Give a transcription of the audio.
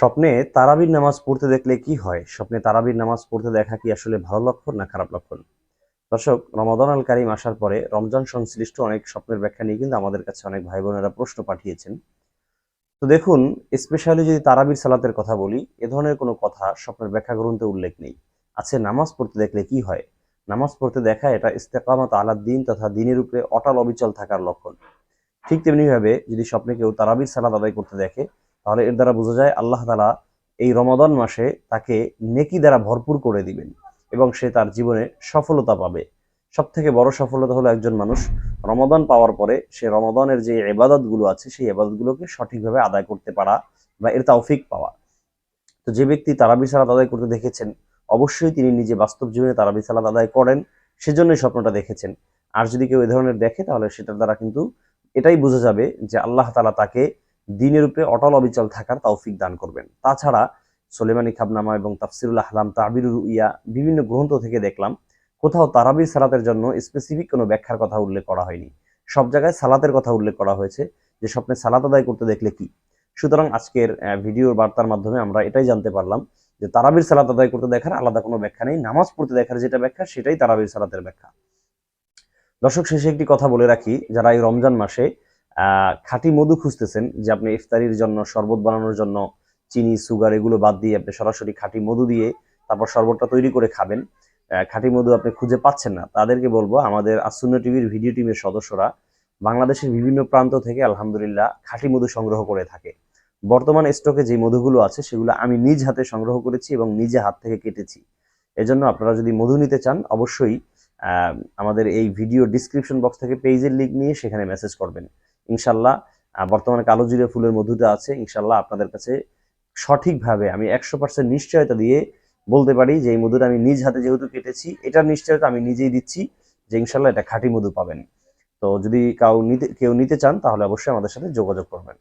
স্বপ্নে তারাবির নামাজ পড়তে দেখলে কি হয়? স্বপ্নে তারাবির নামাজ পড়তে দেখা কি আসলে ভালো লক্ষণ না খারাপ লক্ষণ? দর্শক, রমাদান আল কারিম আসার পরে রমজান সংশ্লিষ্ট অনেক স্বপ্নের ব্যাখ্যা নিয়ে কিন্তু আমাদের কাছে অনেক ভাই বোনেরা প্রশ্ন পাঠিয়েছেন। তো দেখুন, স্পেশালি যদি তারাবির সালাতের কথা বলি, এ ধরনের কোনো কথা স্বপ্নের ব্যাখ্যা গ্রন্থে উল্লেখ নেই। আছে, নামাজ পড়তে দেখলে কি হয়? নামাজ পড়তে দেখা এটা ইস্তেকামত আলাদ দিন তথা দিনের উপরে অটল অবিচল থাকার লক্ষণ। ঠিক তেমনিভাবে যদি স্বপ্নে কেউ তারাবির সালাত আদায় করতে দেখে তাহলে এর দ্বারা বোঝা যায় আল্লাহ তালা এই রমাদান মাসে তাকে নেকি দ্বারা ভরপুর করে দিবেন এবং সে তার জীবনে সফলতা পাবে। সব থেকে বড় সফলতা হলো একজন মানুষ রমাদান পাওয়ার পরে সে রমাদানের যে এবাদতগুলো আছে, সেই এবাদতগুলোকে সঠিকভাবে আদায় করতে পারা বা এর তাওফিক পাওয়া। তো যে ব্যক্তি তারাবি সালাত আদায় করতে দেখেছেন, অবশ্যই তিনি নিজে বাস্তব জীবনে তারাবি সালাত আদায় করেন, সেজন্যই স্বপ্নটা দেখেছেন। আর যদি কেউ এ ধরনের দেখে, তাহলে সেটার দ্বারা কিন্তু এটাই বোঝা যাবে যে আল্লাহ তালা তাকে দিনের উপরে অটল অবিচল থাকার তৌফিক দান করবেন। তাছাড়া সোলেমানি খাবনামা এবং তাফসিরুল আহলাম তাবিরুল ইয়া বিভিন্ন গ্রন্থ থেকে দেখলাম, কোথাও তারাবির সালাতের জন্য স্পেসিফিক কোনো ব্যাখ্যার কথা উল্লেখ করা হয়নি। সব জায়গায় সালাতের কথা উল্লেখ করা হয়েছে, যে স্বপ্নে সালাত আদায় করতে দেখলে কি? সুতরাং আজকের ভিডিওর বার্তার মাধ্যমে আমরা এটাই জানতে পারলাম যে তারাবির সালাত আদায় করতে দেখার আলাদা কোনো ব্যাখ্যা নেই। নামাজ পড়তে দেখার যেটা ব্যাখ্যা, সেটাই তারাবির সালাতের ব্যাখ্যা। দর্শক, শেষে একটি কথা বলে রাখি, যারা এই রমজান মাসে খাঁটি মধু খুঁজতেছেন যে আপনি ইফতারির জন্য, শরবত বানানোর জন্য, চিনি, সুগার এগুলো বাদ দিয়ে আপনি সরাসরি খাঁটি মধু দিয়ে তারপর শরবতটা তৈরি করে খাবেন। খাঁটি মধু আপনি খুঁজে পাচ্ছেন না। তাদেরকে বলব, আমাদের আসুন্ন টিভির ভিডিও টিমের সদস্যরা বাংলাদেশের বিভিন্ন প্রান্ত থেকে আলহামদুলিল্লাহ খাঁটি মধু সংগ্রহ করে থাকে। বর্তমান স্টকে যে মধুগুলো আছে, সেগুলো আমি নিজ হাতে সংগ্রহ করেছি এবং নিজে হাত থেকে কেটেছি। এজন্য আপনারা যদি মধু নিতে চান, অবশ্যই আমাদের এই ভিডিও ডিসক্রিপশন বক্স থেকে পেজের লিঙ্ক নিয়ে সেখানে মেসেজ করবেন। ইনশাল্লাহ বর্তমানে কালো জিরে ফুলের মধুটা আছে, ইনশাল্লাহ আপনাদের কাছে সঠিকভাবে আমি একশো পার্সেন্ট নিশ্চয়তা দিয়ে বলতে পারি যে এই মধুটা আমি নিজ হাতে যেহেতু কেটেছি, এটার নিশ্চয়তা আমি নিজেই দিচ্ছি যে ইনশাল্লাহ এটা খাঁটি মধু পাবেন। তো যদি কাউ নিতে, কেউ নিতে চান তাহলে অবশ্যই আমাদের সাথে যোগাযোগ করবেন।